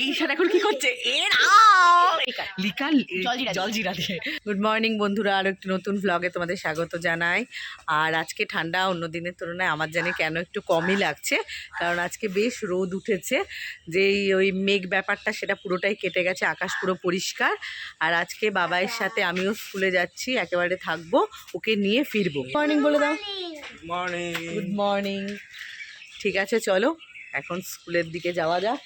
এই ঈশান এখন কি করছে? লিকা জলজিরা দিয়ে। গুড মর্নিং বন্ধুরা। আর একটু নতুন ভ্লগে তোমাদের স্বাগত জানাই। আর আজকে ঠান্ডা অন্য দিনের তুলনায় আমার জানি কেন একটু কমই লাগছে কারণ আজকে বেশ রোদ উঠেছে। যেই ওই মেঘ ব্যাপারটা সেটা পুরোটাই কেটে গেছে আকাশ পুরো পরিষ্কার। আর আজকে বাবাইয়ের সাথে আমিও স্কুলে যাচ্ছি একেবারে থাকব ওকে নিয়ে ফিরবো। মর্নিং বলে দাও। মর্নিং গুড মর্নিং ঠিক আছে চলো এখন স্কুলের দিকে যাওয়া যাক।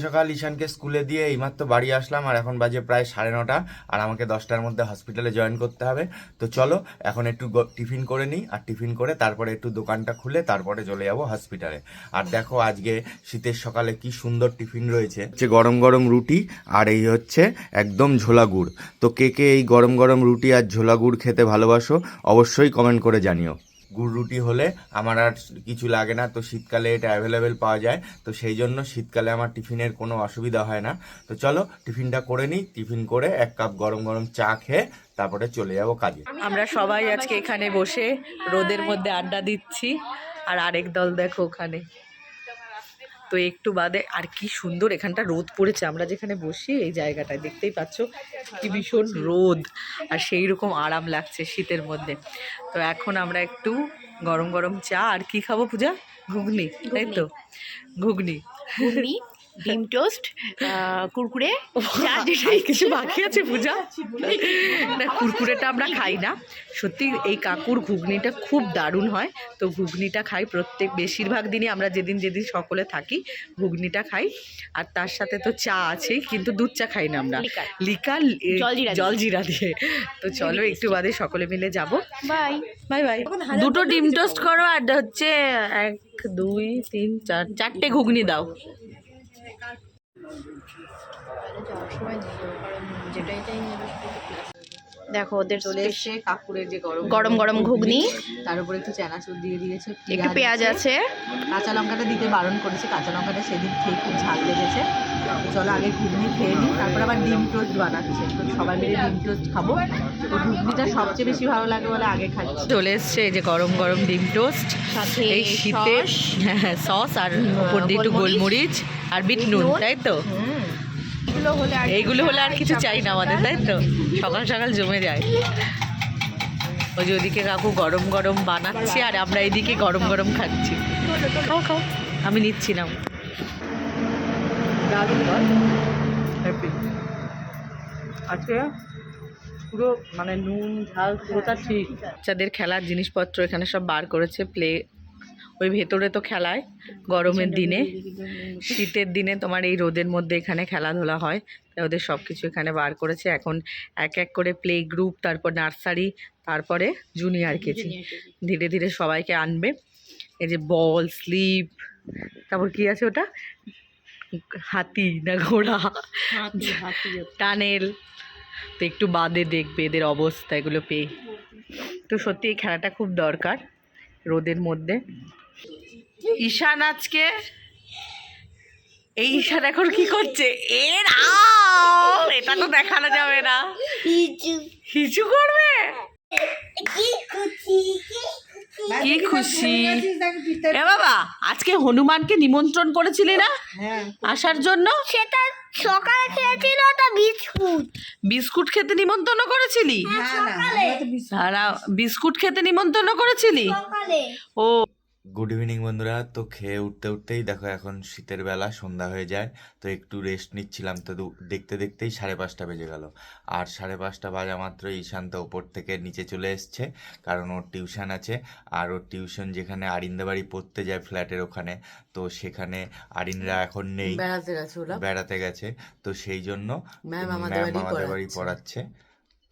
সকাল ঈশানকে স্কুলে দিয়ে এইমাত্র বাড়ি আসলাম, আর এখন বাজে প্রায় সাড়ে নটা, আর আমাকে দশটার মধ্যে হসপিটালে জয়েন করতে হবে। তো চলো, এখন একটু টিফিন করে নিই, আর টিফিন করে তারপরে একটু দোকানটা খুলে তারপরে চলে যাব হসপিটালে। আর দেখো আজকে শীতের সকালে কি সুন্দর টিফিন রয়েছে। হচ্ছে গরম গরম রুটি, আর এই হচ্ছে একদম ঝোলা গুড়। তো কে কে এই গরম গরম রুটি আর ঝোলা গুড় খেতে ভালোবাসো, অবশ্যই কমেন্ট করে জানিও। গুড় রুটি হলে আমার আর কিছু লাগে না। তো শীতকালে এটা অ্যাভেলেবেল পাওয়া যায়। তো সেই জন্য শীতকালে আমার টিফিনের কোনো অসুবিধা হয় না। তো চলো টিফিনটা করে নিই। টিফিন করে এক কাপ গরম গরম চা খেয়ে তারপরে চলে যাব কাজে। আমরা সবাই আজকে এখানে বসে রোদের মধ্যে আড্ডা দিচ্ছি। আর আরেক দল দেখো ওখানে। তো একটু বাদে আর কি সুন্দর এখানটা রোদ পড়েছে। আমরা যেখানে বসি এই জায়গাটায় দেখতেই পাচ্ছ কি ভীষণ রোদ আর সেই রকম আরাম লাগছে শীতের মধ্যে। তো এখন আমরা একটু গরম গরম চা আর কি খাব পূজা? ঘুগনি তাই তো? ঘুগনি। ঘুগনি। ডিম টোস্ট কুরকুরে কিছু বাকি আছে পূজা? না কুরকুরেটা আমরা খাই না। সত্যি এই কাকুর ঘুগনিটা খুব দারুণ হয়। তো ঘুগনিটা খাই প্রত্যেক বেশিরভাগ দিনই আমরা যেদিন যেদিন সকলে থাকি ঘুগনিটা খাই। আর তার সাথে তো চা আছেই কিন্তু দুধ চা খাই না আমরা। দিয়ে। জলজিরা দিয়ে। তো চলো একটু বাদে সকলে মিলে যাব। বাই। Bye bye. দুটো ডিম টোস্ট করো আর হচ্ছে এক দুই তিন চার চারটে ঘুগনি দাও। দেখো ওদের চলে এসে কাকুরের যে গরম গরম গরম ঘুগনি তার উপরে একটু চানাচুর দিয়ে দিয়েছে একটু পেঁয়াজ আছে। কাঁচা লঙ্কাটা দিতে বারণ করেছে কাঁচা লঙ্কাটা সেদিন খেয়ে খুব ঝাল লেগেছে। চলো আগে ঘুগনি খেয়ে নিই তারপর আবার ডিম টোস্ট বানাচ্ছে। তো সবাই মিলে ডিম টোস্ট খাব। তো ঘুগনিটা সবচেয়ে বেশি ভালো লাগে বলে আগে খাচ্ছি। চলে এসছে এই যে গরম গরম ডিম টোস্ট সাথে এই শীতে সস। হ্যাঁ সস আর উপর দিয়ে একটু গোলমরিচ আর বিট নুন। তাই তো? এইগুলো হলে আর কিছু চাই না আমাদের তাই তো? সকাল সকাল জমে যায়। ওই যে ওদিকে কাকু গরম গরম বানাচ্ছে আর আমরা এদিকে গরম গরম খাচ্ছি। খাও খাও। আমি আজকে পুরো মানে নুন, ঝাল পুরোটা ঠিক। বাচ্চাদের খেলার জিনিসপত্র এখানে সব বার করেছে, প্লে, ওই ভেতরে তো খেলায়, গরমের দিনে। শীতের দিনে তোমার এই রোদের মধ্যে এখানে খেলাধুলা হয়, তাই ওদের সব কিছু এখানে বার করেছে। এখন এক এক করে প্লে গ্রুপ তারপর নার্সারি তারপরে জুনিয়র কেজি ধীরে ধীরে সবাইকে আনবে। এই যে বল স্লিপ তারপর কি আছে ওটা? হাতি না ঘোড়া? টানেল। তো একটু বাদে দেখবে এদের অবস্থা এগুলো পেয়ে। তো সত্যি এই খেলাটা খুব দরকার রোদের মধ্যে। ঈশান আজকে এই ঈশান এখন কি করছে? এর এটা তো দেখানো যাবে না। হিচু করবে? কি খুশি। এ বাবা আজকে হনুমানকে নিমন্ত্রণ করেছিলি না? আসার জন্য? সেটা সকালে খেয়েছিল তো বিস্কুট। বিস্কুট খেতে নিমন্ত্রণ করেছিলি? সকালে। সারা বিস্কুট খেতে নিমন্ত্রণ করেছিলি? ও। গুড ইভিনিং বন্ধুরা। তো খেয়ে উঠতে উঠতেই দেখো এখন শীতের বেলা সন্ধ্যা হয়ে যায়। তো একটু রেস্ট নিচ্ছিলাম। তো দেখতে দেখতেই সাড়ে পাঁচটা বেজে গেল। আর সাড়ে পাঁচটা বাজা মাত্র ঈশান্ত ওপর থেকে নিচে চলে এসছে কারণ ওর টিউশন আছে। আর ওর টিউশন যেখানে আরিন্দাবাড়ি পড়তে যায় ফ্ল্যাটের ওখানে তো সেখানে আরিনরা এখন নেই। বেড়াতে গেছে বেড়াতে গেছে। তো সেই জন্য ম্যাম আমাদের বাড়ি আমাদের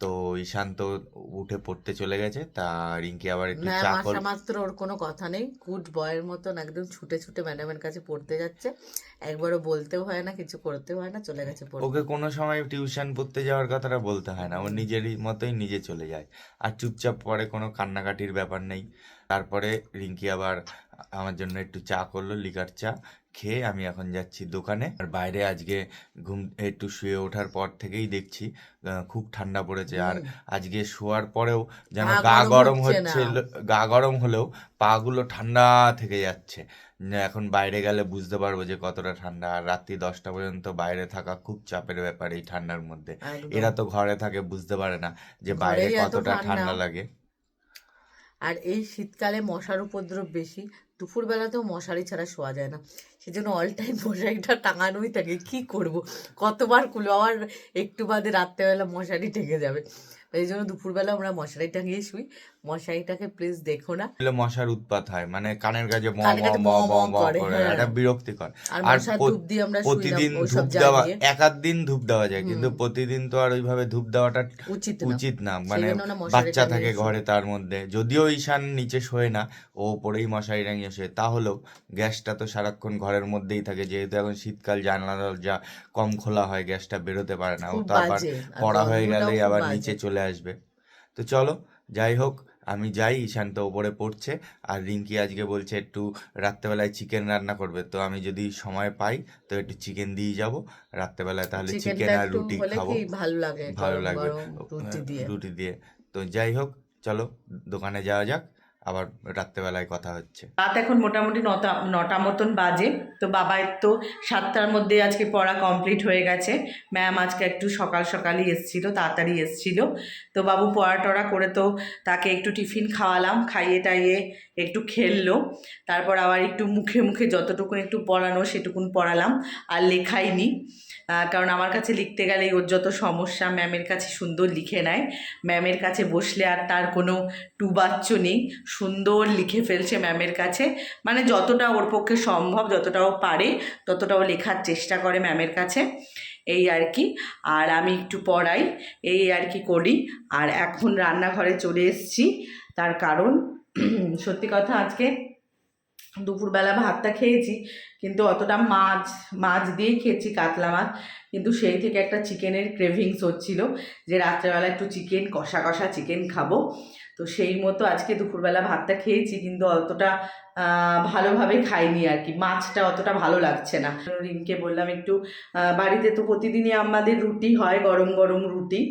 পড়াচ্ছে। পড়াচ্ছে তো উঠে পড়তে চলে গেছে তা রিঙ্কি আবার একটু চা কর মাত্র ওর কোনো কথা নেই গুড বয়ের মতন একদম ছুটে ছুটে ম্যাডামের কাছে পড়তে যাচ্ছে একবারও বলতেও হয় না কিছু করতেও হয় না চলে গেছে পড়তে ওকে কোনো সময় টিউশন পড়তে যাওয়ার কথাটা বলতে হয় না ও নিজেরই মতোই নিজে চলে যায় আর চুপচাপ পরে কোনো কান্নাকাটির ব্যাপার নেই তারপরে রিঙ্কি আবার আমার জন্য একটু চা করল লিকার চা খেয়ে আমি এখন যাচ্ছি দোকানে। আর বাইরে আজকে ঘুম একটু শুয়ে ওঠার পর থেকেই দেখছি খুব ঠান্ডা পড়েছে। আর আজকে শোয়ার পরেও যেন গা গরম হচ্ছে গা গরম হলেও পা গুলো ঠান্ডা থেকে যাচ্ছে। এখন বাইরে গেলে বুঝতে পারব যে কতটা ঠান্ডা। আর রাত্রি দশটা পর্যন্ত বাইরে থাকা খুব চাপের ব্যাপার এই ঠান্ডার মধ্যে। এরা তো ঘরে থাকে বুঝতে পারে না যে বাইরে কতটা। ঠান্ডা লাগে। আর এই শীতকালে মশার উপদ্রব বেশি দুপুরবেলাতেও মশারি ছাড়া শোয়া যায় না। সেজন্য অল টাইম মশারিটা টাঙানোই থাকে। কি করব? কতবার খুলো আবার একটু বাদে রাত্রেবেলা মশারি ঢেকে যাবে। এই জন্য দুপুরবেলা আমরা মশারি টাঙিয়ে শুই। মশারিটাকে প্লিজ দেখো না। মশার উৎপাত হয় মানে কানের কাছে। এটা বিরক্তিকর। আর প্রতিদিন ধূপ দেওয়া এক আধ দিন ধূপ দেওয়া যায় কিন্তু প্রতিদিন তো আর ওইভাবে ধূপ দেওয়াটা উচিত না। মানে বাচ্চা থাকে ঘরে তার মধ্যে। যদিও ঈশান নিচে শোয় না ও পরেই মশারি টাঙিয়ে শোয় তাহলেও গ্যাসটা তো সারাক্ষণ ঘরের মধ্যেই থাকে যেহেতু এখন শীতকাল জানলা দরজা কম খোলা হয় গ্যাসটা বেরোতে পারে না ও তো আবার পড়া হয়ে গেলেই আবার নিচে চলে আসবে। তো চলো যাই হোক আমি যাই ঈশান্ত উপরে ওপরে পড়ছে আর রিঙ্কি আজকে বলছে একটু রাত্রেবেলায় চিকেন রান্না করবে। তো আমি যদি সময় পাই তো একটু চিকেন দিয়ে যাব। রাত্রেবেলায় তাহলে চিকেন আর রুটি খাব। ভালো লাগে ভালো লাগবে হ্যাঁ, রুটি দিয়ে। তো যাই হোক চলো দোকানে যাওয়া যাক। আবার রাত্রেবেলায় কথা হচ্ছে। রাত এখন মোটামুটি নটা নটা মতন বাজে। তো বাবার তো সাতটার মধ্যে আজকে পড়া কমপ্লিট হয়ে গেছে। ম্যাম আজকে একটু সকাল সকালই এসছিল, তাড়াতাড়ি এসছিল। তো বাবু পড়া টড়া করে তো তাকে একটু টিফিন খাওয়ালাম, খাইয়ে টাইয়ে একটু খেললো। তারপর আবার একটু মুখে মুখে যতটুকুন একটু পড়ানো সেটুকুন পড়ালাম, আর লেখাইনি। কারণ আমার কাছে লিখতে গেলে ওর যত সমস্যা, ম্যামের কাছে সুন্দর লিখে নেয়। ম্যামের কাছে বসলে আর তার কোনো টুবাচ্চ নেই। সুন্দর লিখে ফেলছে ম্যামের কাছে। মানে যতটা ওর পক্ষে সম্ভব, যতটা ও পারে, ততটা ও লেখার চেষ্টা করে ম্যামের কাছে। এই আর কি। আর আমি একটু পড়াই, এই আর কি করি। আর এখন রান্নাঘরে চলে এসেছি। তার কারণ, সত্যি কথা আজকে দুপুরবেলা ভাতটা খেয়েছি, কিন্তু অতটা মাছ মাছ দিয়েই খেয়েছি কাতলা মাছ। কিন্তু সেই থেকে একটা চিকেনের ক্রেভিংস হচ্ছিল যে রাত্রেবেলা একটু চিকেন, কষা কষা চিকেন খাব। তো সেই মতো আজকে দুপুরবেলা ভাতটা খেয়েছি, কিন্তু অতটা ভালোভাবে খাইনি আর কি মাছটা অতটা ভালো লাগছে না। রিমকে বললাম, একটু বাড়িতে তো প্রতিদিনই আমাদের রুটি হয়, গরম গরম রুটি।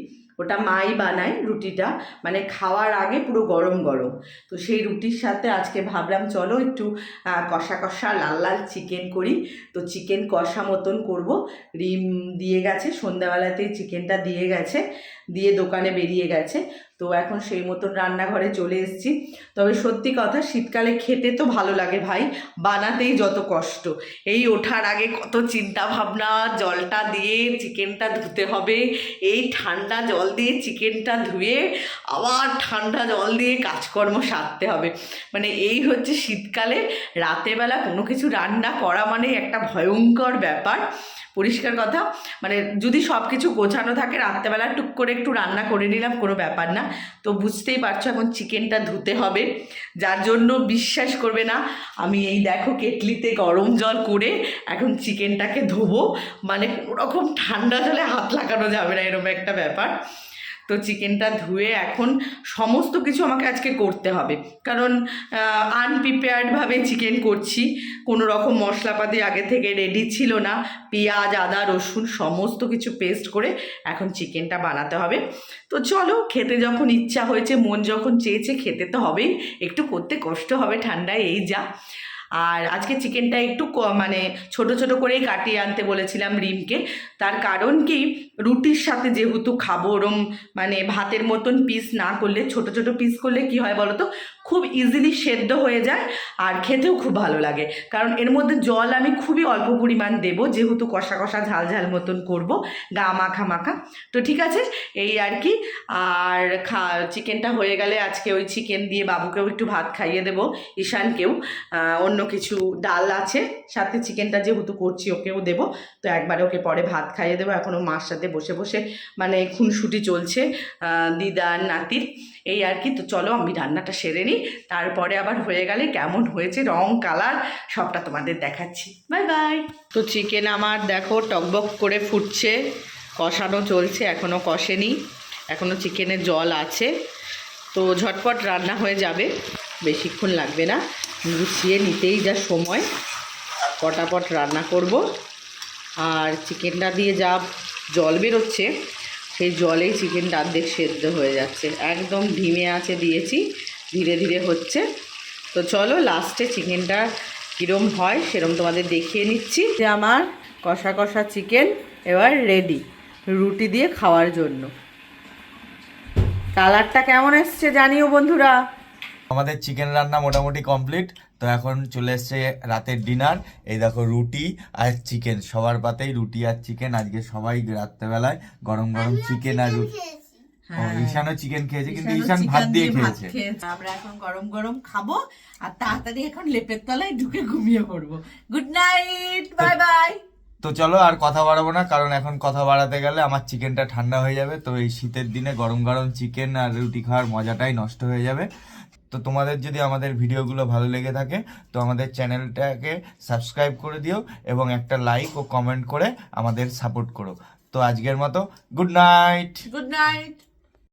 ওটা মাই বানায় রুটিটা মানে খাওয়ার আগে পুরো গরম গরম। তো সেই রুটির সাথে আজকে ভাবলাম চলো একটু কষা কষা লাল লাল চিকেন করি। তো চিকেন কষা মতন করব। রিম দিয়ে গেছে, সন্ধ্যাবেলাতেই চিকেনটা দিয়ে গেছে। দিয়ে দোকানে বেরিয়ে গেছে। তো এখন সেই মতন রান্নাঘরে চলে এসেছি। তবে সত্যি কথা, শীতকালে খেতে তো ভালো লাগে ভাই। বানাতেই যত কষ্ট। এই ওঠার আগে কত চিন্তা ভাবনা জলটা দিয়ে চিকেনটা ধুতে হবে। এই ঠান্ডা জল দিয়ে চিকেনটা ধুয়ে আবার ঠান্ডা জল দিয়ে কাজকর্ম সারতে হবে। মানে এই হচ্ছে শীতকালে রাতেবেলা কোনো কিছু রান্না করা মানে একটা ভয়ঙ্কর ব্যাপার। পরিষ্কার কথা। মানে যদি সব কিছু গোছানো থাকে, রাত্রেবেলা টুক করে একটু রান্না করে নিলাম, কোনো ব্যাপার না। তো বুঝতেই পারছ এখন চিকেনটা ধুতে হবে। যার জন্য বিশ্বাস করবে না, আমি এই দেখো কেটলিতে গরম জল করে এখন চিকেনটাকে ধোবো। মানে কোনোরকম ঠান্ডা জলে হাত লাগানো যাবে না এরকম একটা ব্যাপার। তো চিকেনটা ধুয়ে এখন সমস্ত কিছু আমাকে আজকে করতে হবে। কারণ আনপ্রিপেয়ার্ডভাবে চিকেন করছি। কোনো রকম মশলাপাতি আগে থেকে রেডি ছিল না। পেঁয়াজ, আদা, রসুন সমস্ত কিছু পেস্ট করে এখন চিকেনটা বানাতে হবে। তো চলো, খেতে যখন ইচ্ছা হয়েছে, মন যখন চেয়েছে, খেতে তো হবেই। একটু করতে কষ্ট হবে ঠান্ডায়, এই যা। আর আজকে চিকেনটা একটু মানে ছোট ছোট করেই কাটিয়ে আনতে বলেছিলাম রিমকে। তার কারণ কি রুটির সাথে যেহেতু খাব ওরম মানে ভাতের মতন পিস না করলে ছোট ছোট পিস করলে কি হয় বলো তো খুব ইজিলি সেদ্ধ হয়ে যায় আর খেতেও খুব ভালো লাগে। কারণ এর মধ্যে জল আমি খুবই অল্প পরিমাণ দেবো যেহেতু কষা কষা ঝাল ঝাল মতন করব গা মাখা মাখা। তো ঠিক আছে এই আর কি। আর খা চিকেনটা হয়ে গেলে আজকে ওই চিকেন দিয়ে বাবুকেও একটু ভাত খাইয়ে দেবো ঈশানকেও। আহ, অন্য কিছু ডাল আছে সাথে চিকেনটা যেহেতু করছি ওকেও দেবো। তো একবারে ওকে পরে ভাত খাইয়ে দেবো। এখনও মার সাথে বসে বসে মানে খুনসুটি চলছে আহ, দিদার নাতির। এই আর কি। তো চলো আমি রান্নাটা সেরে নিই। তারপরে আবার হয়ে গেলে কেমন হয়েছে রং কালার সবটা তোমাদের দেখাচ্ছি। Bye bye. তো চিকেন আমার দেখো টকবক করে ফুটছে কষানো চলছে এখনও কষেনি। এখনও চিকেনের জল আছে। তো ঝটপট রান্না হয়ে যাবে। বেশিক্ষণ লাগবে না। গুছিয়ে নিতেই যা সময়। পটাপট রান্না করব। আর চিকেনটা দিয়ে যা জল বেরোচ্ছে, সেই জলেই চিকেনটা অর্ধেক সেদ্ধ হয়ে যাচ্ছে। একদম ধিমে আছে দিয়েছি, ধীরে ধীরে হচ্ছে। তো চলো লাস্টে চিকেনটা কীরম হয় সেরম তোমাদের দেখিয়ে নিচ্ছি। যে আমার কষা কষা চিকেন এবার রেডি রুটি দিয়ে খাওয়ার জন্য। কালারটা কেমন এসছে জানিও বন্ধুরা। আমাদের চিকেন রান্না মোটামুটি কমপ্লিট তো এখন চলে এসছে রাতের ডিনার এই দেখো রুটি আর চিকেন সবার পাতেই রুটি আর চিকেন আজকে সবাই রাত্রেবেলায় গরম গরম চিকেন আর রুটি। ও ঈশানও চিকেন খেয়েছে কিন্তু ঈশান ভাত দিয়ে খেয়েছে। আমরা এখন গরম গরম খাব আর তাড়াতাড়ি এখন লেপের তলায় ঢুকে ঘুমিয়ে পড়ব। গুড নাইট বাই বাই তো চলো আর কথা বাড়াবো না কারণ এখন কথা বাড়াতে গেলে আমার চিকেনটা ঠান্ডা হয়ে যাবে। তো এই শীতের দিনে গরম গরম চিকেন আর রুটি খাওয়ার মজাটাই নষ্ট হয়ে যাবে। তো তোমাদের যদি আমাদের ভিডিওগুলো ভালো লেগে থাকে, তো আমাদের চ্যানেলটাকে সাবস্ক্রাইব করে দিও এবং একটা লাইক ও কমেন্ট করে আমাদের সাপোর্ট করো। তো আজকের মতো গুড নাইট গুড নাইট